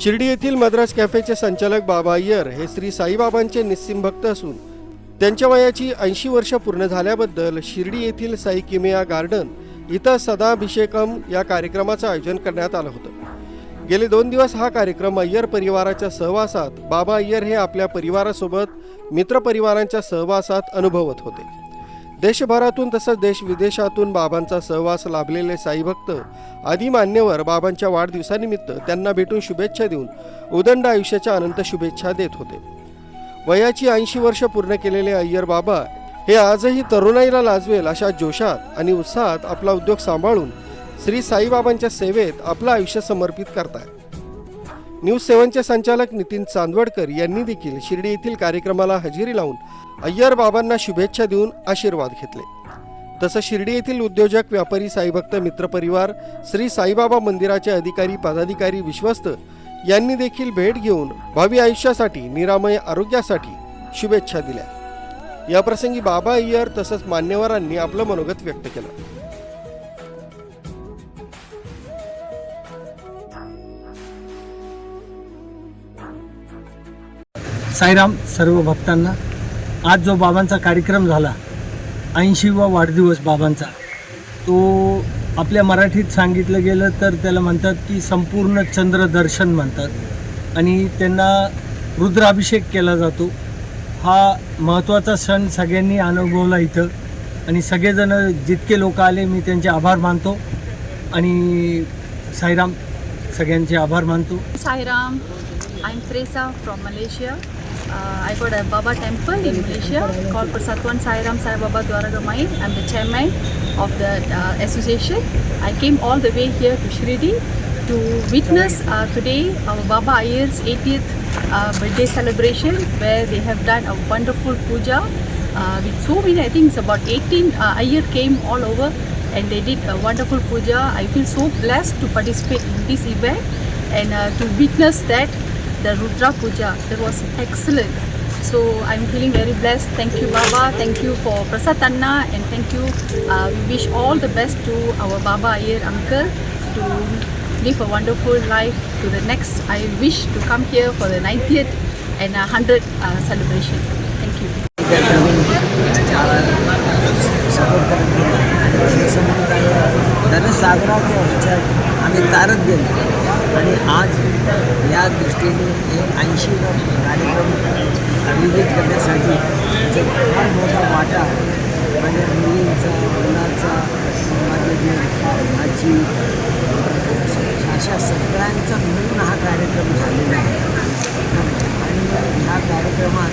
शिर्डी येथील मद्रास कॅफेचे संचालक बाबा अय्यर हे श्री साईबाबांचे निस्सिम भक्त असून त्यांच्या वयाची ऐंशी वर्ष पूर्ण झाल्याबद्दल शिर्डी येथील साई किमेया गार्डन इथं सदाभिषेकम या कार्यक्रमाचं आयोजन करण्यात आलं होतं. गेले दोन दिवस हा कार्यक्रम अय्यर परिवाराच्या सहवासात बाबा अय्यर हे आपल्या परिवारासोबत मित्रपरिवारांच्या सहवासात अनुभवत होते. देशभरातून तसंच देश विदेशातून बाबांचा सहवास लाभलेले साईभक्त आदी मान्यवर बाबांच्या वाढदिवसानिमित्त त्यांना भेटून शुभेच्छा देऊन उदंड आयुष्याच्या अनंत शुभेच्छा देत होते. वयाची ऐंशी वर्ष पूर्ण केलेले अय्यर बाबा हे आजही तरुणाईला लाजवेल अशा जोशात आणि उत्साहात आपला उद्योग सांभाळून श्री साईबाबांच्या सेवेत आपलं आयुष्य समर्पित करतात न्यूज सेवनचे संचालक नितीन चांदवडकर यांनी देखील शिर्डी येथील कार्यक्रमाला हजेरी लावून अय्यर बाबांना शुभेच्छा देऊन आशीर्वाद घेतले. तसं शिर्डी येथील उद्योजक व्यापारी साईभक्त मित्रपरिवार श्री साईबाबा मंदिराचे अधिकारी पदाधिकारी विश्वस्त यांनी देखील भेट घेऊन भावी आयुष्यासाठी निरामय आरोग्यासाठी शुभेच्छा दिल्या. याप्रसंगी बाबा अय्यर तसंच मान्यवरांनी आपलं मनोगत व्यक्त केलं. साईराम सर्व भक्तांना आज जो बाबांचा कार्यक्रम झाला ऐंशीवा वाढदिवस बाबांचा तो आपल्या मराठीत सांगितलं गेलं तर त्याला म्हणतात की संपूर्ण चंद्रदर्शन म्हणतात आणि त्यांना रुद्राभिषेक केला जातो. हा महत्त्वाचा सण सगळ्यांनी अनुभवला इथं आणि सगळेजण जितके लोक आले मी त्यांचे आभार मानतो आणि साईराम सगळ्यांचे आभार मानतो. Sairam I am फ्रेसा from Malaysia Uh, I got a Baba temple in Malaysia called Persatuan Sairam Sai Baba Dwaragamai. I'm the chairman of the uh, association. I came all the way here to Shirdi to witness uh, today our Baba Ayer's 80th uh, birthday celebration where they have done a wonderful puja uh, with so many, I think it's about 18 uh, Ayer came all over and they did a wonderful puja. I feel so blessed to participate in this event and uh, to witness that the Rudra puja that was excellent. So I'm feeling very blessed. Thank you, Baba. Thank you for Prasad Anna and thank you. Uh, we wish all the best to our Baba Ayer uncle to live a wonderful life to the next. I wish to come here for the 90th and uh, 100th uh, celebration. Thank you. Support करत गेलो आणि समुदाय धनसागराच्या ह्याच्यात आम्ही तारत गेलो आणि आज या दृष्टीने एक ऐंशी कार्यक्रम आयोजित करण्यासाठी जो फार मोठा वाटा माझ्या मुलींचा मुलांचा माझे आजी अशा सगळ्यांचा मिळून हा कार्यक्रम झालेला आहे. आणि ह्या कार्यक्रमात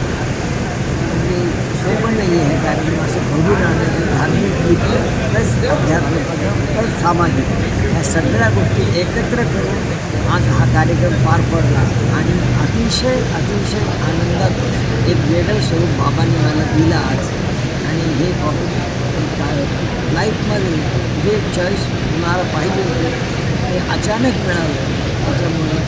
म्हणजे सोपं नाही आहे हे कार्यक्रम असं घडून आणण्याचं धार्मिक प्लस अध्यात्मपद प्लस सामाजिक ह्या सगळ्या गोष्टी एकत्र करून आज हा कार्यक्रम पार पडला आणि अतिशय अतिशय आनंदात एक वेगळं स्वरूप बाबांनी मला दिलं आज. आणि हे पाहून काय लाईफमध्ये जे चॉईस मला पाहिजे होते ते अचानक मिळालं. त्याच्यामुळे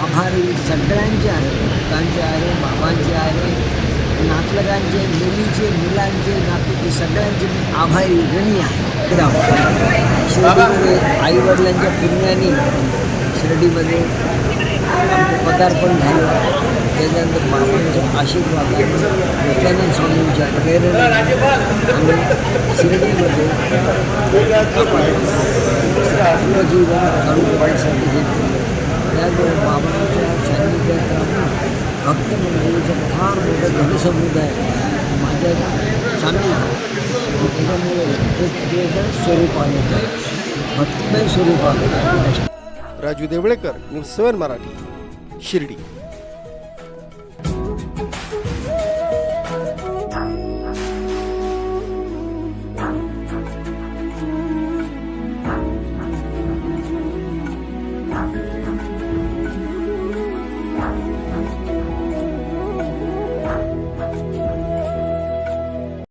आभारी सगळ्यांचे आहे लोकांचे आहे बाबांचे आहे नातलगांचे मुलीचे, मुलांचे, नातूचे सगळ्यांचे आभारी ऋणी आहे. शिर्डीमध्ये आईवडिलांच्या पुण्याने शिर्डीमध्ये पदार्पण झालं त्याच्यानंतर बाबांच्या आशीर्वादाने विद्यानंद स्वामींच्या प्रेरणेने आम्ही शिर्डीमध्ये जीवन चालू त्यामुळे बाबांच्या सान्निध्यात राहून भक्त मंडळीचं फार मोठं जनसमुदाय माझ्या सामील झालं. त्याच्यामुळे एक वेगळं स्वरूप आलं भक्तिमय स्वरूप आलं राजू देवळेकर न्यूज सेवन मराठी शिर्डी.